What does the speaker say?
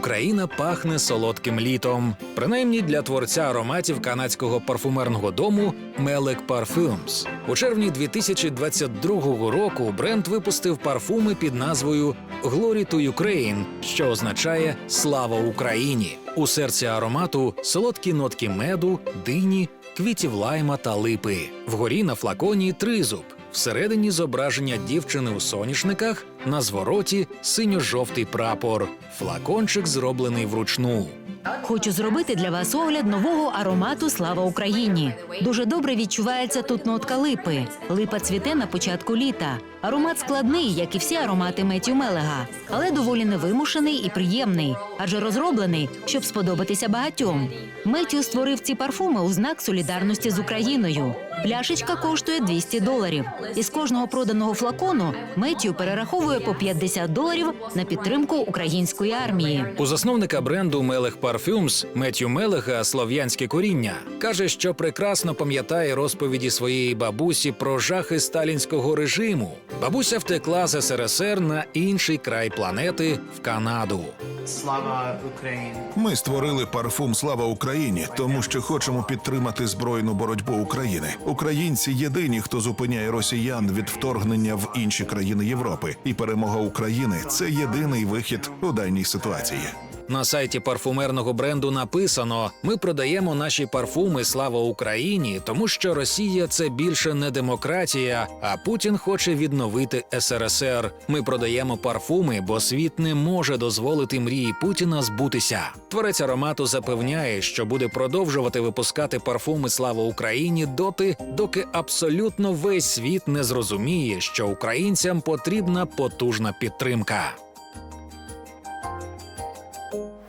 Україна пахне солодким літом. Принаймні для творця ароматів канадського парфумерного дому Melek Parfums. У червні 2022 року бренд випустив парфуми під назвою Glory to Ukraine, що означає Слава Україні. У серці аромату солодкі нотки меду, дині, квітів лайма та липи. Вгорі на флаконі тризуб. Всередині зображення дівчини у соняшниках, на звороті синьо-жовтий прапор. Флакончик зроблений вручну. Хочу зробити для вас огляд нового аромату Слава Україні. Дуже добре відчувається тут нотка липи. Липа цвіте на початку літа. Аромат складний, як і всі аромати Меттю Мелега, але доволі невимушений і приємний, адже розроблений, щоб сподобатися багатьом. Меттю створив ці парфуми у знак солідарності з Україною. Пляшечка коштує 200 доларів. Із кожного проданого флакону Меттю перераховує по 50 доларів на підтримку української армії. У засновника бренду Мелех Парфюмс Меттю Мелеха слов'янське коріння каже, що прекрасно пам'ятає розповіді своєї бабусі про жахи сталінського режиму. Бабуся втекла з СРСР на інший край планети в Канаду. Слава Україні! Ми створили парфум Слава Україні, тому що хочемо підтримати збройну боротьбу України. Українці єдині, хто зупиняє росіян від вторгнення в інші країни Європи, і перемога України це єдиний вихід у даній ситуації. На сайті парфумерного бренду написано: ми продаємо наші парфуми Слава Україні, тому що Росія це більше не демократія, а Путін хоче відновити СРСР. Ми продаємо парфуми, бо світ не може дозволити мрії Путіна збутися. Творець аромату запевняє, що буде продовжувати випускати парфуми Слава Україні доти, доки абсолютно весь світ не зрозуміє, що українцям потрібна потужна підтримка. 감사합니다.